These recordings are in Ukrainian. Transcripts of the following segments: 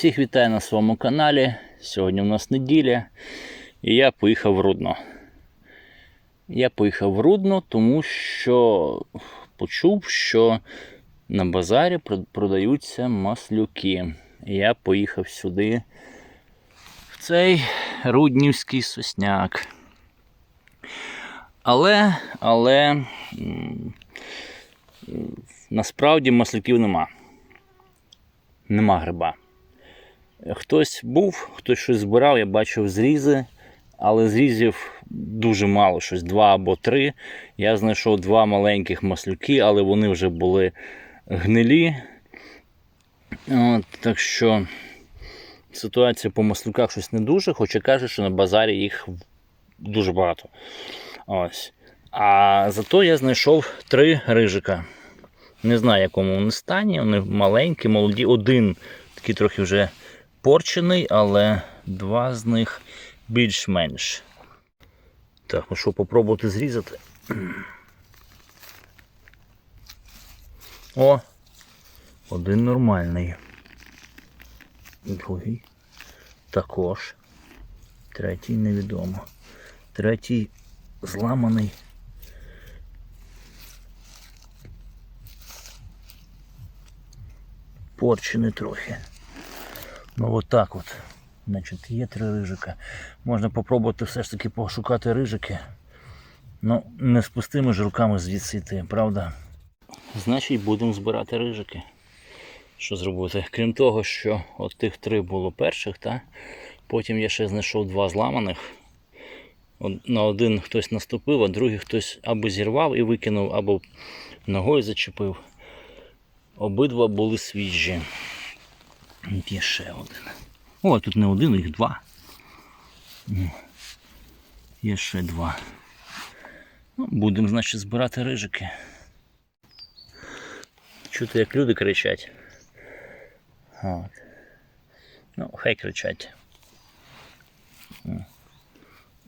Всіх вітаю на своєму каналі. Сьогодні у нас неділя, і я поїхав в Рудно. Я поїхав в Рудно, тому що почув, що на базарі продаються маслюки. І я поїхав сюди, в цей руднівський сосняк. Але, але насправді маслюків нема. Нема гриба. Хтось був, хтось щось збирав, я бачив зрізи, але зрізів дуже мало, щось два або три. Я знайшов два маленьких маслюки, але вони вже були гнилі. От, так що ситуація по маслюках щось не дуже, хоча каже, що на базарі їх дуже багато. Ось. А зато я знайшов три рижика. Не знаю, якому вони стані. Вони маленькі, молоді. Один такий трохи вже порчений, але два з них більш-менш. Так, ну що, попробувати зрізати. О! Один нормальний. Другий також. Третій невідомо. Третій зламаний. Порчений трохи. Ну от так от. Значить, є три рижика. Можна попробувати все ж таки пошукати рижики. Ну, не з пустими ж руками звідси йти, правда? Значить, будемо збирати рижики. Що зробити? Крім того, що от тих три було перших, та? потім я ще знайшов два зламаних. На один хтось наступив, а другий хтось або зірвав і викинув, або ногою зачепив. Обидва були свіжі. От Є ще один. О, тут не один, їх два. Є ще два. Ну, будемо, значить, збирати рижики. Чути, як люди кричать. От. Ну, хай кричать.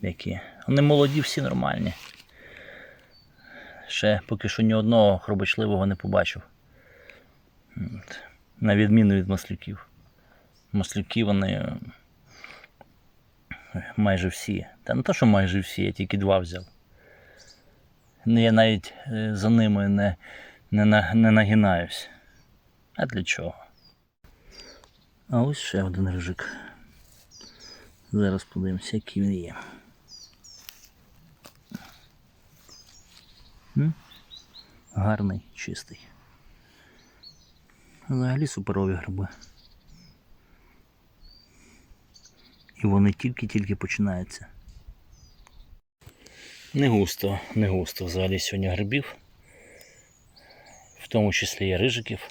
Які. Вони молоді, всі нормальні. Ще поки що ні одного хробочливого не побачив. От. На відміну від маслюків. Маслюки вони е, майже всі. Та не то, що майже всі, я тільки два взяв. Ну, Я навіть е, за ними не, не, не нагинаюсь. А для чого? А ось ще один рижик. Зараз подивимося, який він є. Гарний, чистий. Взагалі суперові гриби. І вони тільки-тільки починаються. Не густо, не густо взагалі сьогодні грибів. В тому числі і рижиків.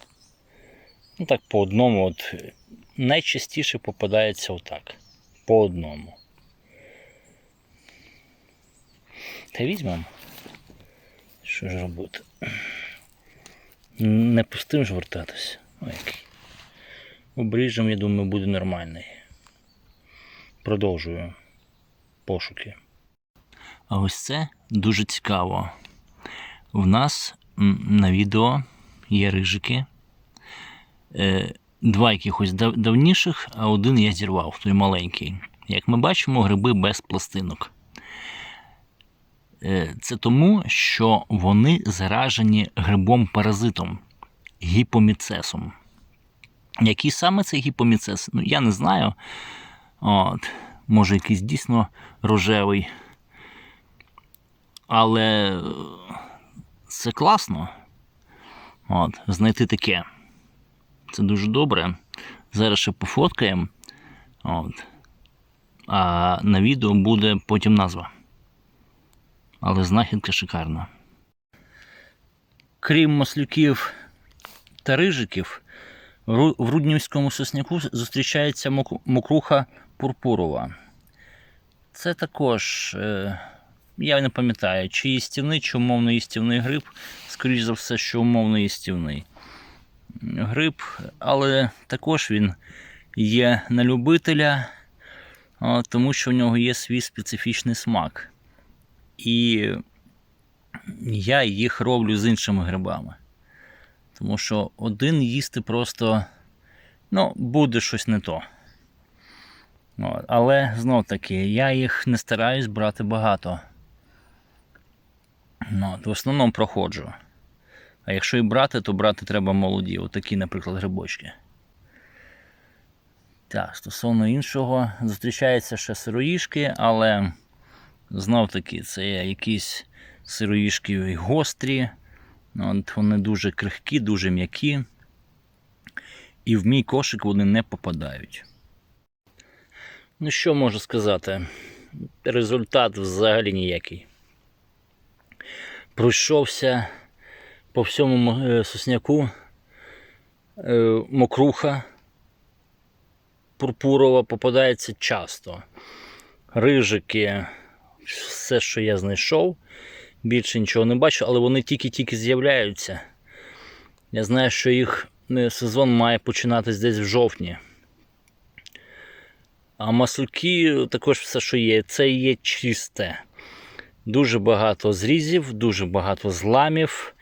Ну так по одному. От найчастіше попадається отак. По одному. Та візьмемо. Що ж робити? Не пустим ж вертатися. Ой, який. Обріжем, я думаю, буде нормальний. Продовжую пошуки. А ось це дуже цікаво. В нас на відео є рижики. Е, Два якихось давніших, а один я зірвав, той маленький. Як ми бачимо, гриби без пластинок. Е, Це тому, що вони заражені грибом-паразитом гіпоміцесом. Який саме це гіпоміцес? Ну, я не знаю. От, може, якийсь дійсно рожевий. Але е, це класно. От, знайти таке. Це дуже добре. Зараз ще пофоткаємо. От. А на відео буде потім назва. Але знахідка шикарна. Крім маслюків та рижиків, в Руднівському сосняку зустрічається мокруха пурпурова. Це також, е, я не пам'ятаю, чи їстівний, чи умовно їстівний гриб. Скоріше за все, що умовно їстівний гриб, але також він є на любителя, тому що в нього є свій специфічний смак. І я їх роблю з іншими грибами. Тому що один їсти просто Ну, буде щось не то. Але знов таки, я їх не стараюсь брати багато. От, в основному проходжу. А якщо і брати, то брати треба молоді. Отакі, наприклад, грибочки. Так, стосовно іншого, зустрічаються ще сироїшки, але знов таки це якісь сироїшки гострі. Ну, От вони дуже крихкі, дуже м'які. І в мій кошик вони не попадають. Ну, що можу сказати? Результат взагалі ніякий. Пройшовся по всьому е, сосняку е, мокруха пурпурова попадається часто. Рижики, все, що я знайшов, більше нічого не бачу, але вони тільки-тільки з'являються. Я знаю, що їх е, сезон має починатись десь в жовтні. А маслюки також все, що є, це є чисте. Дуже багато зрізів, дуже багато зламів,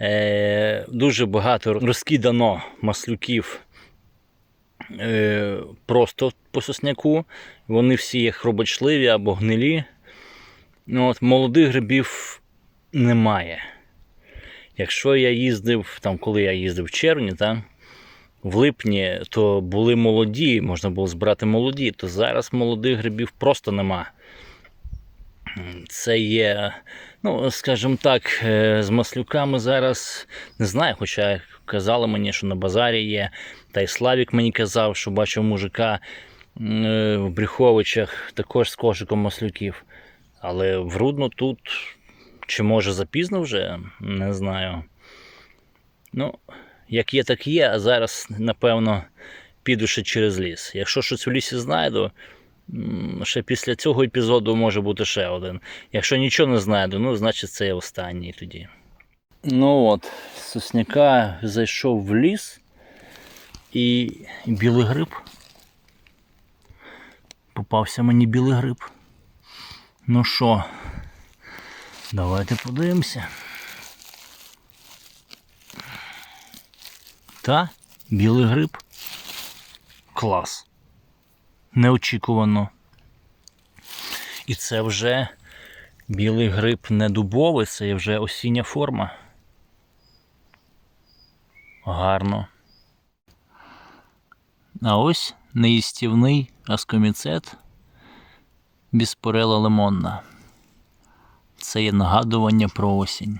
е, дуже багато розкидано маслюків е, просто по сосняку. Вони всі є хробочливі або гнилі. Ну, от, молодих грибів немає. Якщо я їздив, там, коли я їздив в червні, та, в липні, то були молоді, можна було збирати молоді, то зараз молодих грибів просто нема. Це є, ну, скажімо так, е, з маслюками зараз не знаю, хоча казали мені, що на базарі є. Та й Славік мені казав, що бачив мужика е, в Брюховичах також з кошиком маслюків. Але в Рудно тут, чи може запізно вже, не знаю. Ну, як є, так є, а зараз, напевно, піду ще через ліс. Якщо щось в лісі знайду, ще після цього епізоду може бути ще один. Якщо нічого не знайду, ну, значить це є останній тоді. Ну от, сосняка зайшов в ліс і білий гриб. Попався мені білий гриб. Ну що, давайте подивимося. Та, білий гриб. Клас. Неочікувано. І це вже білий гриб не дубовий, це вже осіння форма. Гарно. А ось неїстівний аскоміцет біспорела лимонна. Це є нагадування про осінь.